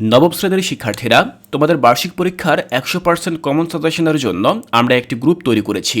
নবম শ্রেণির শিক্ষার্থীরা, তোমাদের বার্ষিক পরীক্ষার একশো পার্সেন্ট কমন সাজেশনের জন্য আমরা একটি গ্রুপ তৈরি করেছি।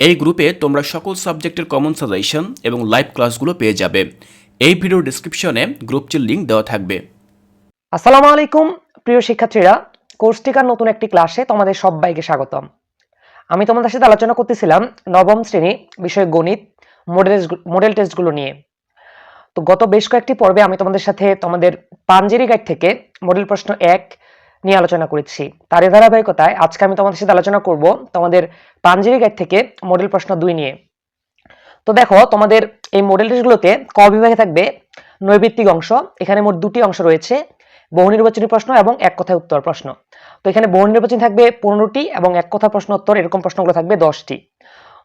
এই গ্রুপে তোমরা সকল সাবজেক্টের কমন সাজেশন এবং লাইভ ক্লাসগুলো পেয়ে যাবে। এই ভিডিওর ডিসক্রিপশনে গ্রুপটির লিঙ্ক দেওয়া থাকবে। আসসালামু আলাইকুম, প্রিয় শিক্ষার্থীরা। কোর্স টিকার নতুন একটি ক্লাসে তোমাদের সবাইকে স্বাগতম। আমি তোমাদের সাথে আলোচনা করতেছিলাম নবম শ্রেণি বিষয় গণিত মডেল মডেল টেস্টগুলো নিয়ে। তো গত বেশ কয়েকটি পর্বে আমি তোমাদের সাথে তোমাদের পাঞ্জেরি গাইড থেকে মডেল প্রশ্ন এক নিয়ে আলোচনা করেছি। তারই ধারাবাহিকতায় আজকে আমি তোমাদের সাথে আলোচনা করব তোমাদের পাঞ্জেরি গাইড থেকে মডেল প্রশ্ন দুই নিয়ে। তো দেখো, তোমাদের এই মডেল টেস্টগুলোতে ক বিভাগে থাকবে নৈবিত্তিক অংশ, এখানে মোট দুটি অংশ রয়েছে বহু নির্বাচনী প্রশ্ন এবং এক কথায় উত্তর প্রশ্ন। তো এখানে বহু নির্বাচনী থাকবে পনেরোটি এবং এক কথা প্রশ্ন উত্তর এরকম প্রশ্নগুলো থাকবে দশটি।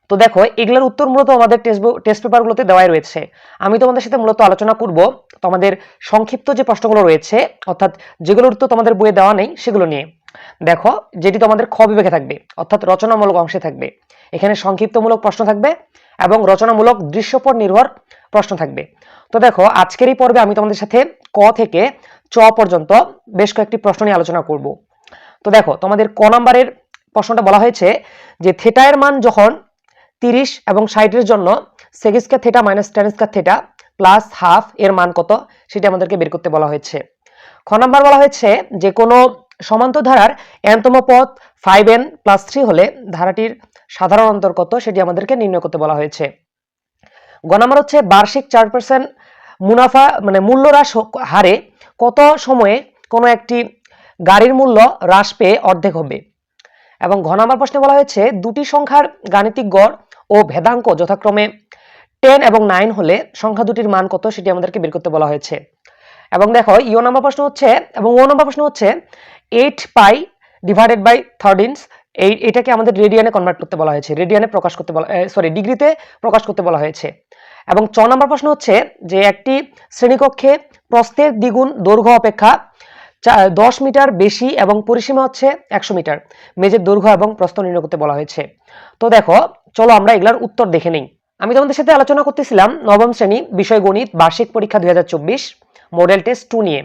তো দেখো, এগুলোর উত্তর মূলত আমাদের টেস্ট টেস্ট পেপারগুলোতে দেওয়াই রয়েছে। আমি তোমাদের সাথে মূলত আলোচনা করব, তোমাদের সংক্ষিপ্ত যে প্রশ্নগুলো রয়েছে, অর্থাৎ যেগুলোর উত্তর তোমাদের বইয়ে দেওয়া নেই, সেগুলো নিয়ে। দেখো, যেটি তোমাদের খ বিভাগে থাকবে, অর্থাৎ রচনামূলক অংশে থাকবে। এখানে সংক্ষিপ্তমূলক প্রশ্ন থাকবে এবং রচনামূলক দৃশ্যপট নির্ভর প্রশ্ন থাকবে। তো দেখো, আজকের এই পর্বে আমি তোমাদের সাথে ক থেকে চ পর্যন্ত বেশ কয়েকটি প্রশ্ন নিয়ে আলোচনা করব। তো দেখো, তোমাদের ক নাম্বারের প্রশ্নটা বলা হয়েছে যে থেটায়ের মান যখন তিরিশ এবং ষাটের জন্য sec square theta minus tan square theta plus half এর মান কত? সেটা আমাদেরকে বের করতে বলা হয়েছে। খ নাম্বার বলা হয়েছে যে কোনো সমান্তর ধারার এনতম পথ ফাইভ এন প্লাস থ্রি হলে ধারাটির সাধারণ অন্তর কত? সেটি আমাদেরকে নির্ণয় করতে বলা হয়েছে। গ নাম্বার হচ্ছে বার্ষিক চার পার্সেন্ট মুনাফা মানে মূল্য হ্রাস হারে কত সময়ে কোনো একটি গাড়ির মূল্য হ্রাস পেয়ে অর্ধেক হবে? এবং ঘ নাম্বার প্রশ্নে বলা হয়েছে দুটি সংখ্যার গাণিতিক গড় ও ভেদাঙ্ক যথাক্রমে টেন এবং নাইন হলে সংখ্যা দুটির মান কত সেটি আমাদেরকে বের করতে বলা হয়েছে। এবং দেখো ইও নাম্বার প্রশ্ন হচ্ছে, এবং ও নাম্বার প্রশ্ন হচ্ছে eight pi divided by thirteens এই এটাকে আমাদের রেডিয়ানে কনভার্ট করতে বলা হয়েছে রেডিয়ানে প্রকাশ করতে বলা সরি ডিগ্রিতে প্রকাশ করতে বলা হয়েছে। এবং চ নাম্বার প্রশ্ন হচ্ছে যে একটি শ্রেণীকক্ষে প্রস্থের দ্বিগুণ দৈর্ঘ্য অপেক্ষা দশ মিটার বেশি এবং পরিসীমা হচ্ছে একশো মিটার। মেজের দৈর্ঘ্য এবং প্রস্থ নির্ণয় করতে বলা হয়েছে। তো দেখো, চলো আমরা এগুলার উত্তর দেখে নিই। আমি তোমাদের সাথে আলোচনা করতেছিলাম নবম শ্রেণি বিষয় গণিত বার্ষিক পরীক্ষা দুই মডেল টেস্ট টু নিয়ে।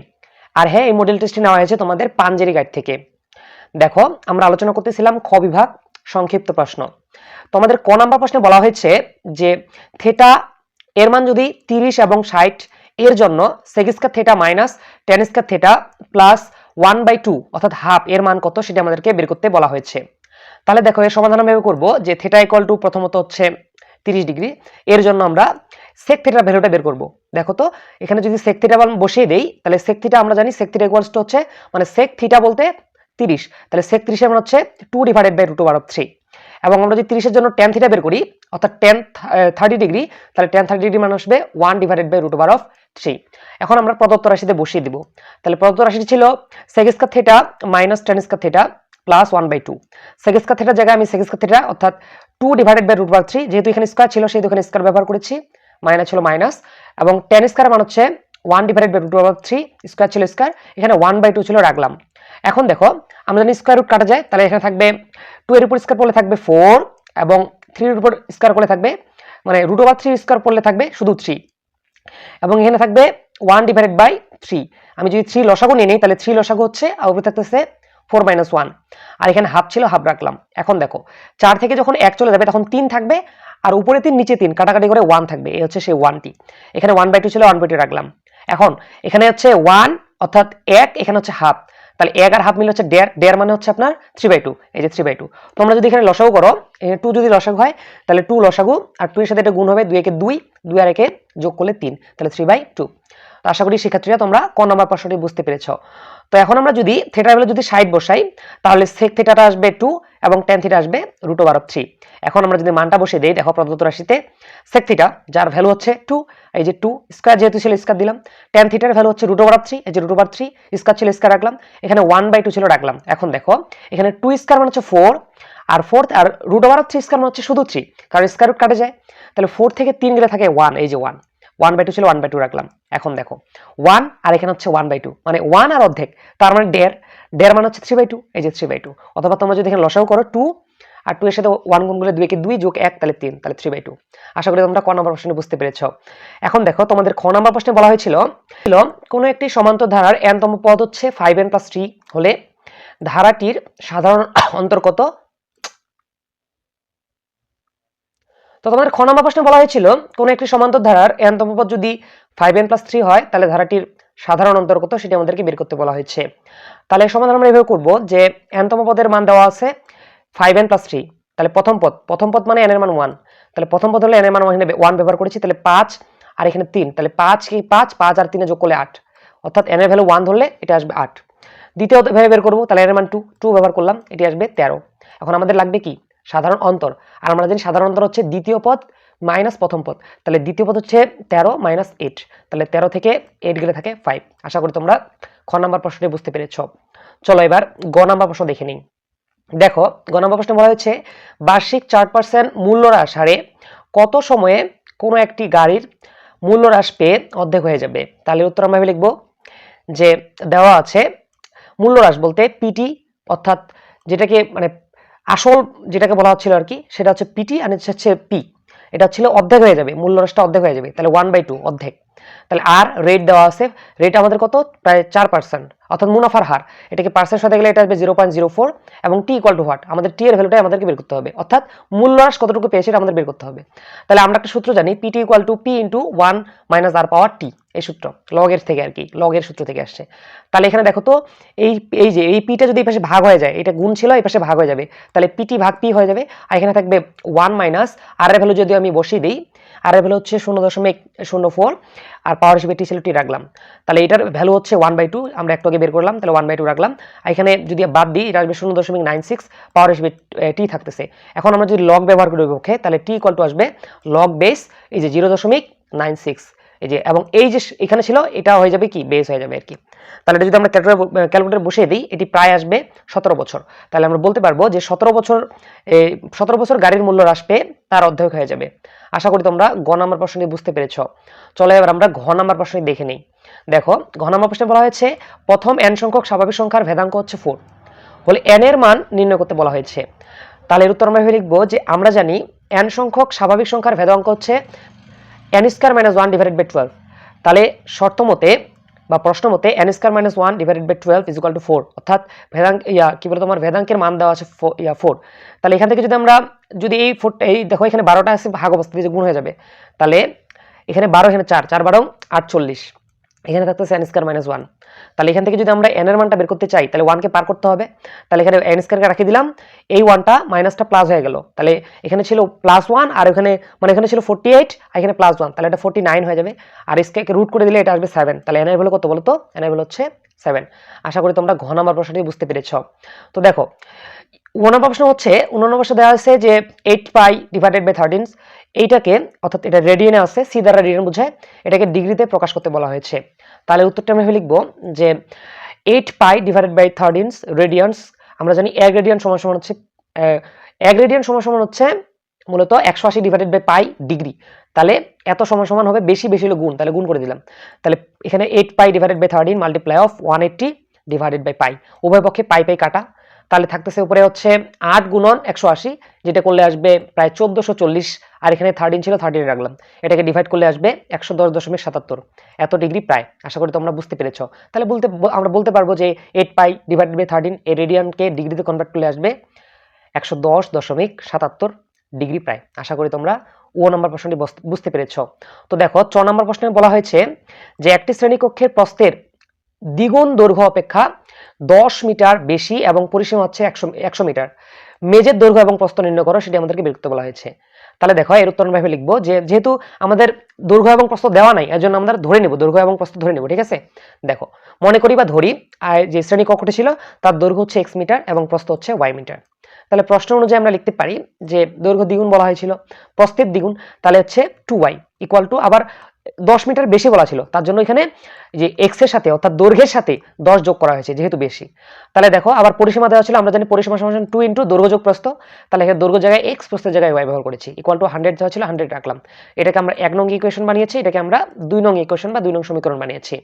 আর হ্যাঁ এই মডেল টেস্টটি নেওয়া হয়েছে তোমাদের পাঞ্জেরি গাইড থেকে। দেখো, আমরা আলোচনা করতেছিলাম খ বিভাগ, সংক্ষিপ্ত প্রশ্ন। তোমাদের ক নাম্বার প্রশ্নে বলা হয়েছে যে থেটা এর মান যদি তিরিশ এবং ষাট, এর জন্য sec square theta minus tan square theta plus one by two অর্থাৎ হাফ এর মান কত সেটা আমাদেরকে বের করতে বলা হয়েছে। তাহলে দেখো, এর সমাধান আমি করব যে থেটা ইকুয়াল টু প্রথমত হচ্ছে তিরিশ ডিগ্রি। এর জন্য আমরা সেক থিটার ভ্যালুটা বের করব। দেখো তো, এখানে যদি সেক থিটা বসিয়ে দেই, তাহলে সেক থিটা আমরা জানি সেক থিটা ইকুয়ালস টু হচ্ছে মানে সেক থিটা বলতে তিরিশ। তাহলে সেক তিরিশের মান হচ্ছে two divided by root over three এবং আমরা যদি তিরিশের জন্য টেন থিটা বের করি, অর্থাৎ টেন থার্টি ডিগ্রি তাহলে টেন থার্টি ডিগ্রি মান আসবে one divided by root of three এখন আমরা প্রদত্ত রাশিতে বসিয়ে দিব। তাহলে প্রদত্ত রাশিটি ছিল sec square theta minus tan square theta plus one by two sec square থেটার জায়গায় আমি সেকেস্কার থেটা অর্থাৎ two divided by root over three যেহেতু এখানে স্কোয়ার ছিল সেহেতু এখানে স্কোয়ার ব্যবহার করেছি। মাইনাস ছিল মাইনাস এবং টেন স্কোয়ার মান হচ্ছে one divided by root over three square ছিল স্কোয়ার এখানে ওয়ান বাই টু ছিল রাখলাম। এখন দেখো, আমরা জানি স্কোয়ার রুট কাটা যায়, তাহলে এখানে থাকবে টু এর উপর স্কোয়ার পড়লে থাকবে ফোর এবং থ্রির উপর স্কোয়ার করলে থাকবে মানে রুট ওভার থ্রি স্কোয়ার পড়লে থাকবে শুধু থ্রি এবং এখানে থাকবে ওয়ান ডিভাইডেড বাই থ্রি আমি যদি থ্রি লসাগু নিয়ে নিই, তাহলে থ্রি লসাগু হচ্ছে আর উপরে থাকতেছে ফোর মাইনাস ওয়ান। আর এখানে হাফ ছিল, হাফ রাখলাম। এখন দেখো, চার থেকে যখন এক চলে যাবে তখন তিন থাকবে, আর উপরে তিন, নিচে তিন, কাটাকাটি করে ওয়ান থাকবে। এই হচ্ছে সেই ওয়ানটি। এখানে ওয়ান বাই টু ছিল, ওয়ান বাই টু রাখলাম। এখন, এখানে হচ্ছে ওয়ান, অর্থাৎ এক, এখানে হচ্ছে হাফ। তাহলে এক আর হাফ মিলে হচ্ছে দেড়। দেড় মানে হচ্ছে আপনার থ্রি বাই টু। এই যে থ্রি বাই টু। তোমরা যদি এখানে লসাগু করো টু যদি লসাগু হয়, তাহলে টু লসাগু, আর টু এর সাথে এটা গুণ হবে দুই একে দুই দুই আর একে যোগ করলে তিন, তাহলে থ্রি বাই টু। আশা করি শিক্ষার্থীরা তোমরা ক নম্বর প্রশ্নটি বুঝতে পেরেছ। তো এখন আমরা যদি থেটার ভ্যালু যদি সাইড বসাই, তাহলে সেক থেটাটা আসবে টু এবং টেন থিটা আসবে রুট ওভার অফ থ্রি এখন আমরা যদি মানটা বসে দিই, দেখো প্রদত্ত রাশিতে সেক থিটা যার ভ্যালু হচ্ছে টু এই যে টু স্কোয়ার যেহেতু ছিল স্কোয়ার দিলাম টেন থিটার ভ্যালু হচ্ছে রুট ওভার অফ থ্রি এই যে রুট ওভার থ্রি স্কোয়ার ছিল স্কোয়ার রাখলাম, এখানে ওয়ান বাই টু ছিল রাখলাম। এখন দেখো, এখানে টু স্কোয়ার মানে হচ্ছে ফোর আর fourth R root over of three square মানে হচ্ছে শুধু থ্রি কারণ স্কোয়ার রুট কাটে যায়। তাহলে ফোর থেকে তিন গেলে থাকে ওয়ান এই যে ওয়ান ওয়ান বাই টু ছিল ওয়ান বাই টু রাখলাম। এখন দেখো ওয়ান আর এখানে হচ্ছে ওয়ান বাই টু মানে ওয়ান আর অর্ধেক, তার মানে ডের ডের মানে হচ্ছে থ্রি বাই টু এই যে থ্রি বাই টু অথবা তোমরা যদি এখানে লসাও করো টু আর টু এর সাথে ওয়ান গুণ দুই কে দুই যোগ এক, তাহলে তিন, তাহলে থ্রি বাই টু আশা করি তোমরা ক নম্বর প্রশ্নে বুঝতে পেরেছ। এখন দেখো, তোমাদের খ নম্বর প্রশ্নে বলা হয়েছিল, ছিল কোনো একটি সমান্তর ধারার এনতম পদ হচ্ছে ফাইভ এন প্লাস থ্রি হলে ধারাটির সাধারণ অন্তর্গত তো তোমাদের খ নম্বর প্রশ্নে বলা হয়েছিল, কোন একটি সমান্তর ধারার এনতম পদ যদি ফাইভ এন প্লাস থ্রি হয়, তাহলে ধারাটির সাধারণ অন্তর্গত সেটি আমাদেরকে বের করতে বলা হয়েছে। তাহলে সমাধান আমরা এভাবে করব যে এনতম পদের মান দেওয়া আছে ফাইভ এন প্লাস থ্রি তাহলে প্রথম পদ প্রথম পদ মানে এন এর মান ওয়ান তাহলে প্রথম পদ হলে এন এর মান এখানে ওয়ান ব্যবহার করেছি, তাহলে পাঁচ আর এখানে তিন। তাহলে পাঁচ কি পাঁচ? পাঁচ আর তিনে যোগ করলে আট। অর্থাৎ এন এর ভ্যালু ওয়ান ধরলে এটা আসবে আট। দ্বিতীয় ভেবে বের করব, তাহলে এন এর মান টু টু ব্যবহার করলাম, এটি আসবে তেরো। এখন আমাদের লাগবে কি? সাধারণ অন্তর। আর আমরা জানি সাধারণ অন্তর হচ্ছে দ্বিতীয় পদ মাইনাস প্রথম পদ। তাহলে দ্বিতীয় পদ হচ্ছে তেরো মাইনাস এইট তাহলে তেরো থেকে এইট গেলে থাকে ফাইভ আশা করি তোমরা খ নাম্বার প্রশ্নটি বুঝতে পেরেছ। চলো এবার গ নাম্বার প্রশ্ন দেখে নিই। দেখো, গ নাম্বার প্রশ্ন বলা হয়েছে, বার্ষিক চার পার্সেন্ট মূল্য হ্রাস হারে কত সময়ে কোনো একটি গাড়ির মূল্য হ্রাস পেয়ে অর্ধেক হয়ে যাবে? তাহলে উত্তর আমরা লিখব যে দেওয়া আছে মূল্য হ্রাস বলতে পিটি অর্থাৎ যেটাকে মানে আসল যেটাকে বলা হচ্ছিল আর কি, সেটা হচ্ছে পিটি আর হচ্ছে পি এটা ছিল অর্ধেক হয়ে যাবে মূল্য হ্রাসটা অর্ধেক হয়ে যাবে, তাহলে ওয়ান বাই টু অর্ধেক। তাহলে আর রেট দেওয়া আছে। রেট আমাদের কত? প্রায় চার পার্সেন্ট অর্থাৎ মুনাফার হার। এটাকে পার্সেন্ট সাথে গেলে এটা আসবে জিরো পয়েন্ট জিরো ফোর এবং টি ইকুয়াল টু হোয়াট আমাদের টি এর ভ্যালুটাই আমাদেরকে বের করতে হবে। অর্থাৎ মূল্য হ্রাস কতটুকু পেয়েছে এটা আমাদের বের করতে হবে। তাহলে আমরা একটা সূত্র জানি P T equal to P into one minus r power t এই সূত্র লগের থেকে আর কি লগের সূত্র থেকে আসছে। তাহলে এখানে দেখো তো, এই এই যে, এই পিটা যদি এই পাশে ভাগ হয়ে যায়, এটা গুণ ছিল, এই পাশে ভাগ হয়ে যাবে। তাহলে পিটি ভাগ পি হয়ে যাবে, আর এখানে থাকবে ওয়ান মাইনাস আর এর ভ্যালু যদি আমি বসিয়ে দিই আর এর ভ্যালু হচ্ছে শূন্য দশমিক শূন্য ফোর আর পাওয়ার হিসেবে টি ছিল টি রাখলাম। তাহলে এটার ভ্যালু হচ্ছে ওয়ান বাই টু আমরা একটু আগে বের করলাম, তাহলে ওয়ান বাই টু রাখলাম। এখানে যদি বাদ দিই, এটা আসবে শূন্য দশমিক নাইন সিক্স পাওয়ার হিসেবে টি থাকতেছে। এখন আমরা যদি লগ ব্যবহার করি পক্ষে তাহলে টি ইকুয়াল টু আসবে লগ বেস এই যে জিরো দশমিক নাইন সিক্স এই যে, এবং এই যে এখানে ছিল, এটা হয়ে যাবে কি? বেস হয়ে যাবে আর কি। তাহলে এটা যদি আমরা ক্যালকুলেটর ক্যালকুলেটর বসিয়ে দিই, এটি প্রায় আসবে সতেরো বছর। তাহলে আমরা বলতে পারব যে সতেরো বছর সতেরো বছর গাড়ির মূল্য হ্রাস পেয়ে তার অর্ধেক হয়ে যাবে। আশা করি তোমরা গ নাম্বার প্রশ্নটি বুঝতে পেরেছ। চলো এবার আমরা ঘ নাম্বার প্রশ্নটি দেখে নিই। দেখো, ঘ নাম্বার প্রশ্নে বলা হয়েছে, প্রথম এন সংখ্যক স্বাভাবিক সংখ্যার ভেদাঙ্ক হচ্ছে ফোর বলে এন এর মান নির্ণয় করতে বলা হয়েছে। তাহলে এর উত্তর আমরা ভেবে লিখব যে, আমরা জানি এন সংখ্যক স্বাভাবিক সংখ্যার ভেদাঙ্ক হচ্ছে n square minus one divided by twelve তাহলে শর্ত মতে বা প্রশ্ন মতে n square minus one divided by twelve is equal to four অর্থাৎ ভেদাঙ্ক, ইয়া, কী বলে তোমার, ভেদাঙ্কের মান দেওয়া আছে ইয়া ফোর তাহলে এখান থেকে যদি আমরা, যদি এই ফোর এই দেখো এখানে বারোটা আছে, ভাগ অবস্থা দিয়ে গুণ হয়ে যাবে, তাহলে এখানে বারো, এখানে চার চার বারো, আটচল্লিশ। এখানে থাকতেছে এন স্কোয়ার মাইনাস ওয়ান তাহলে এখান থেকে যদি আমরা এন এর মানটা বের করতে চাই, তাহলে ওয়ানকে পার করতে হবে। তাহলে এখানে এন স্কোয়ারকে রাখি দিলাম। এই ওয়ানটা মাইনাসটা প্লাস হয়ে গেল। তাহলে এখানে ছিল প্লাস ওয়ান আর এখানে মানে এখানে ছিল ফোর্টি এইট আর এখানে প্লাস ওয়ান তাহলে এটা ফোর্টি নাইন হয়ে যাবে। আর স্কোয়ারকে রুট করে দিলে এটা আসবে সেভেন তাহলে এন এর ভ্যালু কত বলতো? তো এন এর ভ্যালু হচ্ছে সেভেন আশা করি তোমরা ঘ নাম্বার প্রশ্নটি বুঝতে পেরেছ। তো দেখো নম্বর প্রশ্ন হচ্ছে উননম্বর প্রশ্ন দেওয়া আছে যে eight pi divided by thirteen এইটাকে, অর্থাৎ এটা রেডিয়ানে আছে সি দ্বারা রেডিয়ান বোঝায়, এটাকে ডিগ্রিতে প্রকাশ করতে বলা হয়েছে। তাহলে উত্তরটা আমরা লিখব যে eight pi divided by thirteens radians আমরা জানি এক রেডিয়ান সমান সমান হচ্ছে এক রেডিয়ান সমান সমান হচ্ছে মূলত একশো আশি ডিভাইডেড বাই পাই ডিগ্রি তাহলে এত সমান সমান হবে, বেশি বেশি হলো গুণ, তাহলে গুণ করে দিলাম। তাহলে এখানে eight pi divided by thirteen multiply of one eighty divided by pi উভয় পক্ষে পাই পাই কাটা। তাহলে থাকতেছে উপরে হচ্ছে আট গুণন একশো আশি, যেটা করলে আসবে প্রায় চোদ্দোশো চল্লিশ, আর এখানে থার্টিন ছিল থার্টিন রাখলাম। এটাকে ডিভাইড করলে আসবে একশো দশ দশমিক সাতাত্তর। এত ডিগ্রি প্রায়, আশা করি তোমরা বুঝতে পেরেছ। তাহলে বলতে, আমরা বলতে পারব যে eight pi divide by thirteen এই রেডিয়ানকে ডিগ্রিতে কনভার্ট করলে আসবে একশো দশ দশমিক সাতাত্তর ডিগ্রি প্রায়। আশা করি তোমরা ও নম্বর প্রশ্নটি বুঝতে পেরেছ। তো দেখো চ নম্বর প্রশ্নে বলা হয়েছে যে একটি শ্রেণীকক্ষের প্রস্তের দ্বিগুণ দৈর্ঘ্য অপেক্ষা দশ মিটার বেশি এবং পরিসীমা হচ্ছে একশো একশো মিটার। মেজের দৈর্ঘ্য এবং প্রস্থ নির্ণয় করো, সেটি আমাদেরকে বের করতে বলা হয়েছে। তাহলে দেখো, এর উত্তর ভাবে লিখব যে, যেহেতু আমাদের দৈর্ঘ্য এবং প্রস্থ দেওয়া নাই, এর জন্য আমরা ধরে নেব, দৈর্ঘ্য এবং প্রস্থ ধরে নেব, ঠিক আছে? দেখো, মনে করি বা ধরি আর যে শ্রেণি কক্ষটি ছিল, তার দৈর্ঘ্য হচ্ছে এক্স মিটার এবং প্রস্থ হচ্ছে ওয়াই মিটার। তাহলে প্রশ্ন অনুযায়ী আমরা লিখতে পারি যে, দৈর্ঘ্য দ্বিগুণ বলা হয়েছিল, প্রস্থের দ্বিগুণ, তাহলে হচ্ছে টু ওয়াই ইকুয়াল টু আবার দশ মিটার বেশি বলা ছিল, তার জন্য এখানে যে এক্সের সাথে অর্থাৎ দৈর্ঘ্যের সাথে দশ যোগ করা হয়েছে, যেহেতু বেশি। তাহলে দেখো, আবার পরিসীমা দেওয়া ছিল, আমরা জানি পরিসীমা সমান টু ইন্টু দৈর্ঘ্য যোগ তাহলে এখানে দৈর্ঘ্য জায়গায় এক্স প্রস্থের জায়গায় ওয়াই ব্যবহার করেছি। ইকুয়াল টু হান্ড্রেড দেওয়া ছিল হান্ড্রেড রাখলাম। এটাকে আমরা এক নং ইকুয়েশন বানিয়েছি, এটাকে আমরা দুই নং ইকুয়েশন বা দুই নং সমীকরণ বানিয়েছি।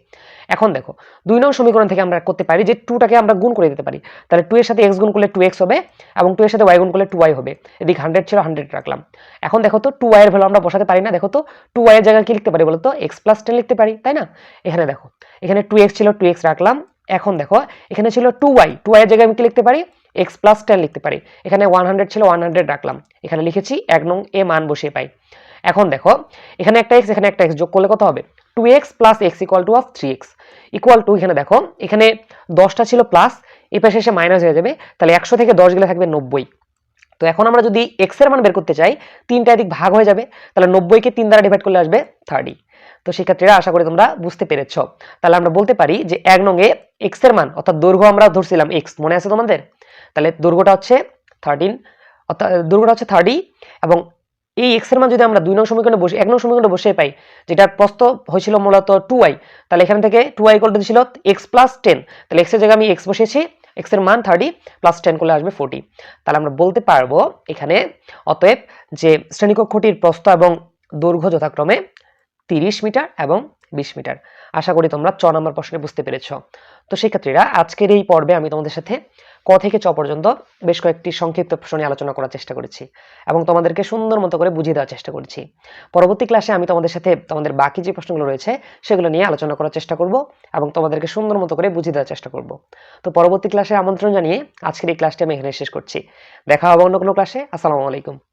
এখন দেখো, দুই নং সমীকরণ থেকে আমরা করতে পারি যে টুটাকে আমরা গুণ করে দিতে পারি। তাহলে টু এর সাথে এক্স গুণ করলে টু এক্স হবে এবং টু এর সাথে ওয়াই গুণ করলে টু ওয়াই হবে। এদিকে হান্ড্রেড ছিল হান্ড্রেড রাখলাম। এখন দেখো তো টু ওয়াই এর ভ্যালু আমরা বসাতে পারি না। দেখো তো টু ওয়াই এর জায়গায় কি লিখতে পারি বলতো? এক্স প্লাস টেন লিখতে পারি, তাই না? এখানে দেখো এখানে টু এক্স ছিল টু এক্স রাখলাম। এখন দেখো, এখানে ছিল টু ওয়াই টু ওয়াই এর জায়গায় আমি কি লিখতে পারি? এক্স প্লাস টেন লিখতে পারি। এখানে ওয়ান হান্ড্রেড ছিল ওয়ান হান্ড্রেড রাখলাম। এখানে লিখেছি, এক নং এ মান বসিয়ে পাই। এখন দেখো, এখানে একটা এক্স এখানে একটা এক্স যোগ করলে কত হবে? Two x plus x equal to of three x equal to এখানে দেখো, এখানে দশটা ছিল প্লাস এই পাশে এসে মাইনাস হয়ে যাবে। তাহলে একশো থেকে দশ গেলে থাকবে নব্বই। তো এখন আমরা যদি এক্সের মান বের করতে চাই, তিনটা এদিক ভাগ হয়ে যাবে। তাহলে নব্বইকে তিন দ্বারা ডিভাইড করলে আসবে থার্টি তো শিক্ষার্থীরা আশা করি তোমরা বুঝতে পেরেছ। তাহলে আমরা বলতে পারি যে এক নঙ্গে এক্সের মান, অর্থাৎ দৈর্ঘ্য আমরা ধরছিলাম এক্স মনে আছে তোমাদের? তাহলে দৈর্ঘ্যটা হচ্ছে থার্টিন অর্থাৎ দৈর্ঘ্যটা হচ্ছে থার্টি এবং এই এক্সের মান যদি আমরা দুই নং সমীকরণে বসে, এক নং সমীকরণে বসে পাই, যেটা প্রস্থ হয়েছিল মূলত টু আই তাহলে এখান থেকে টু আই কলটা ছিল এক্স প্লাস টেন তাহলে এক্সের জায়গায় আমি এক্স বসেছি এক্সের মান থার্টি প্লাস টেন করলে আসবে ফোর্টি তাহলে আমরা বলতে পারব এখানে, অতএব যে শ্রেণীকক্ষটির প্রস্থ এবং দৈর্ঘ্য যথাক্রমে তিরিশ মিটার এবং বিশ মিটার। আশা করি তোমরা চ নম্বর প্রশ্নে বুঝতে পেরেছ। তো শিক্ষার্থীরা আজকের এই পর্বে আমি তোমাদের সাথে ক থেকে চ পর্যন্ত বেশ কয়েকটি সংক্ষিপ্ত প্রশ্ন নিয়ে আলোচনা করার চেষ্টা করেছি এবং তোমাদেরকে সুন্দর মতো করে বুঝিয়ে দেওয়ার চেষ্টা করেছি। পরবর্তী ক্লাসে আমি তোমাদের সাথে তোমাদের বাকি যে প্রশ্নগুলো রয়েছে সেগুলো নিয়ে আলোচনা করার চেষ্টা করব এবং তোমাদেরকে সুন্দর মতো করে বুঝিয়ে দেওয়ার চেষ্টা করব। তো পরবর্তী ক্লাসে আমন্ত্রণ জানিয়ে আজকের এই ক্লাসটি আমি এখানে শেষ করছি। দেখা হবে অন্য কোনো ক্লাসে। আসসালামু আলাইকুম।